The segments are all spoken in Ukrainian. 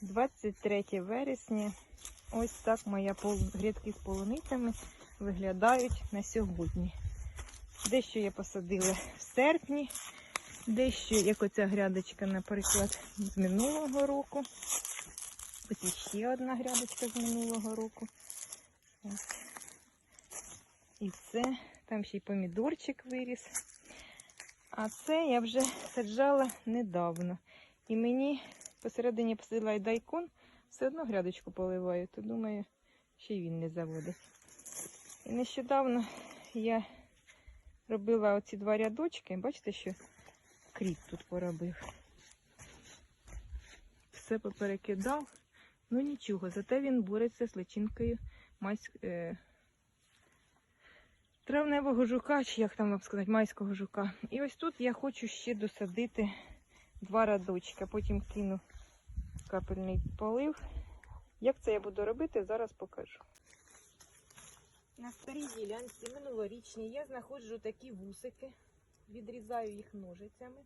23 вересня. Ось так моя пол- грядки з полуницями виглядають на сьогодні. Дещо я посадила в серпні, дещо, як оця грядочка, наприклад, з минулого року. Ось іще одна грядочка з минулого року. Ось. І це, там ще й помідорчик виріс. А це я вже саджала недавно. І мені посередині посадила і дайкон, все одно грядочку поливаю, то думаю, ще й він не заводить. І нещодавно я робила оці два рядочки. Бачите, що кріт тут поробив. Все поперекидав. Ну нічого, зате він бореться з личинкою майсь... е... травневого жука, чи як там вам сказати, майського жука. І ось тут я хочу ще досадити два рядочки, потім кину капельний полив. Як це я буду робити, зараз покажу. На старій ділянці минулорічній я знаходжу такі вусики, відрізаю їх ножицями.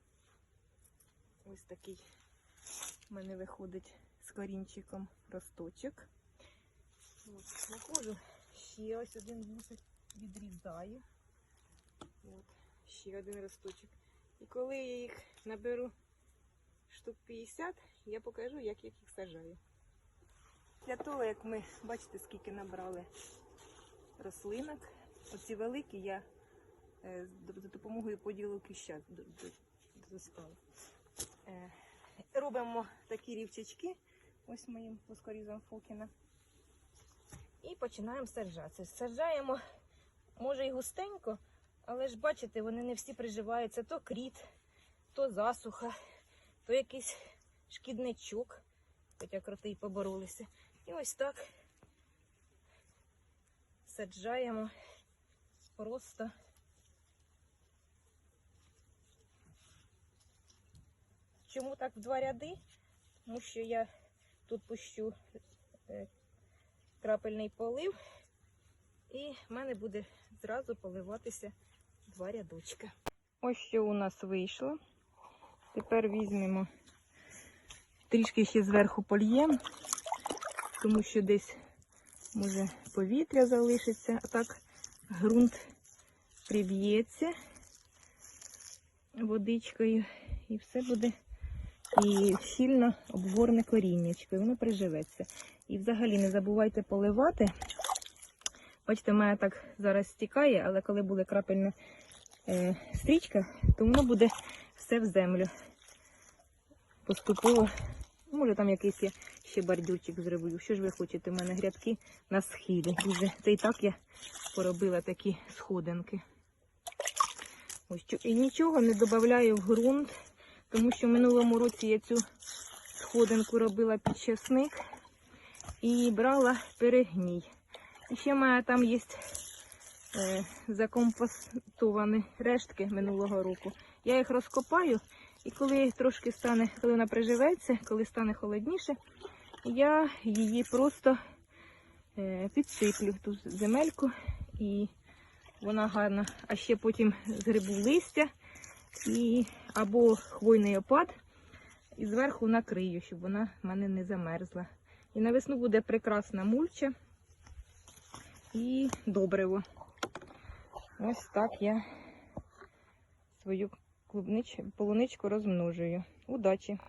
Ось такий в мене виходить з корінчиком росточок. От, знаходжу ще ось один вусик, відрізаю. От, ще один росточок. І коли я їх наберу штук 50, я покажу, як я їх сажаю. Для того, як ми, бачите, скільки набрали рослинок. Оці великі я е, за допомогою поділу д- достала. Е, Робимо такі рівчачки, ось моїм плоскорізом Фокіна. І починаємо саджати. Саджаємо, може і густенько, але ж бачите, вони не всі приживаються. То кріт, то засуха, то якийсь шкідничок, хоча кроти й поборолися. І ось так саджаємо просто. Чому так в два ряди? Тому що я тут пущу е, крапельний полив, і в мене буде зразу поливатися два рядочка. Ось що у нас вийшло. Тепер візьмемо трішки ще зверху польєм, тому що десь може повітря залишиться, а так ґрунт приб'ється водичкою і все буде і щільно обгорне коріннячко, і воно приживеться. І взагалі не забувайте поливати. Бачите, в мене так зараз стікає, але коли буде крапельна е, стрічка, то воно буде все в землю. Поступово. Може там якийсь я ще бордюрчик зроблю. Що ж ви хочете? У мене грядки на схилі. Дуже. Це і так я поробила такі сходинки. Ось. І нічого не додаю в ґрунт, тому що в минулому році я цю сходинку робила під часник і брала перегній. І ще мене там є е, закомпостовані рештки минулого року. Я їх розкопаю, і коли трошки стане, коли вона приживеться, коли стане холодніше, я її просто е, підсиплю ту земельку і вона гарна. А ще потім згребу листя і або хвойний опад, і зверху накрию, щоб вона в мене не замерзла. І на весну буде прекрасна мульча і добриво. Ось так я свою клубнич... полуничку розмножую. Удачі!